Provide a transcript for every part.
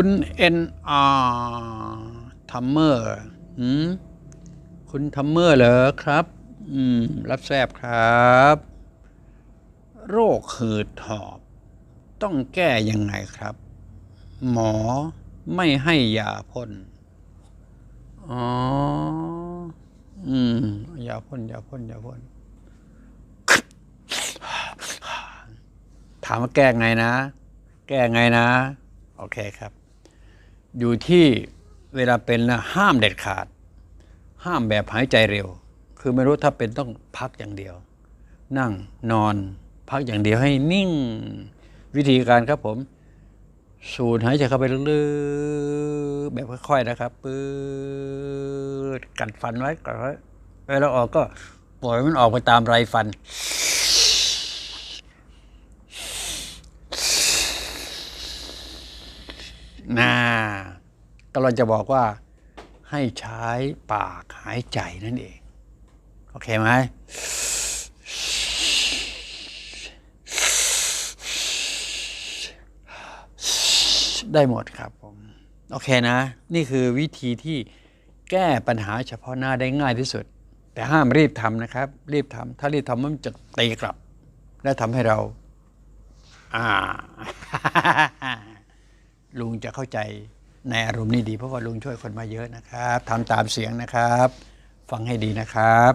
คุณเอ็นอทัมเมอร์คุณทัมเมอร์เหรอครับ อืม รับแซบครับ โรคหืดหอบ ต้องแก้ยังไงครับ หมอไม่ให้ยาพ่น อ๋อ อืม ยาพ่นยาพ่นยาพ่น ถามว่าแก้ไงนะ แก้ไงนะ โอเคครับ อยู่ที่เวลาเป็นนะห้ามเด็ดขาด ห้ามแบบหายใจเร็ว คือไม่รู้ถ้าเป็นต้องพักอย่างเดียว นั่งนอนพักอย่างเดียวให้นิ่งวิธีการครับผม สูดหายใจเข้าไปลึกๆแบบค่อยๆนะครับปื๊ดกัดฟันไว้กัดไว้เวลาออกก็ปล่อยมันออกไปตามไรฟันน่า กำลังจะบอกว่าให้ใช้ปากหายใจนั่นเอง โอเคไหมได้หมดครับผม โอเคนะ นี่คือวิธีที่แก้ปัญหาเฉพาะหน้าได้ง่ายที่สุด แต่ห้ามรีบทำนะครับ รีบทำถ้ารีบทำมันจะตีกลับ และทำให้เราอ่าลุงจะเข้าใจ ในอารมณ์นี้ดีเพราะว่าลุงช่วยคนมาเยอะนะครับทำตามเสียงนะครับ ฟังให้ดีนะครับ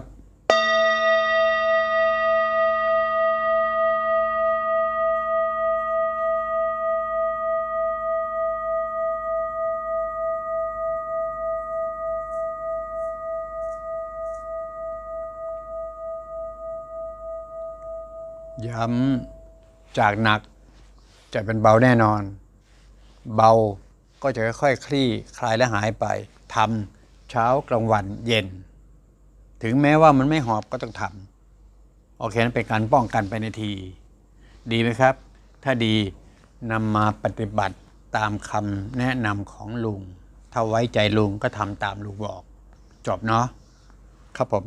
ย้ำจากหนักจะเป็นเบาแน่นอน เบา ก็จะค่อยๆคลี่คลายและหายไปทำเช้ากลางวันเย็น ถึงแม้ว่ามันไม่หอบก็ต้องทำโอเคนั่นเป็นการป้องกันไปในที ดีไหมครับ ถ้าดีนำมาปฏิบัติตามคำแนะนำของลุง ถ้าไว้ใจลุงก็ทำตามลุงบอก จบเนาะครับผม